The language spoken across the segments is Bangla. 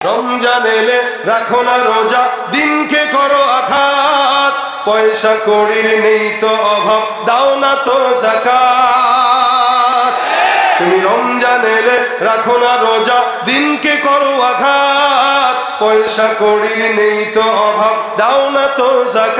রমজান এলে রাখো না রোজা, দিনকে করো আঘাত। পয়সা করির নেই তো অভাব, দাও না তো জাকাত। তুমি রমজান এলে রাখো না রোজা, দিনকে করো আঘাত। পয়সা করির নেই তো অভাব, দাও না তো জাকাত।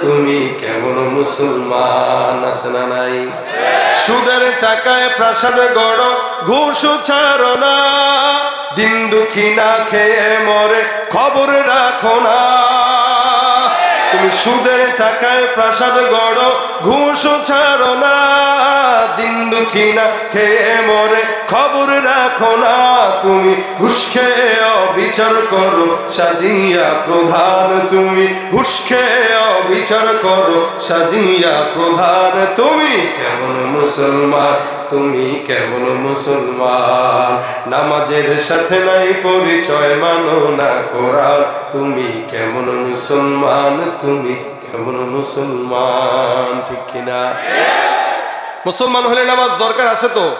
তুমি কেমন মুসলমান আছে না নাই? সুদের টাকায় প্রাসাদে গড়, ঘুষ ছাড়ো না। দিন দুঃখী না খেয়ে মরে, খবর রাখো না। তুমি সুদের টাকায় প্রাসাদ গড়, ঘুষ ছাড়ো না। দিন দুঃখী না খেয়ে মরে, খবর রাখো না। তুমি ঘুষ খেয়ে অবিচার করো, সাজিয়া প্রধান তুমি। খেয়ে অবিচার করো, সাজিয়া প্রধান তুমি। কেমন মুসলমান, তুমি কেমন মুসলমান। নামাজের সাথে নাই পরিচয়, মানো না কোরআন। তুমি কেমন মুসলমান, তুমি কেমন মুসলমান, ঠিক কিনা? মুসলমান হলে নামাজ দরকার আছে তো?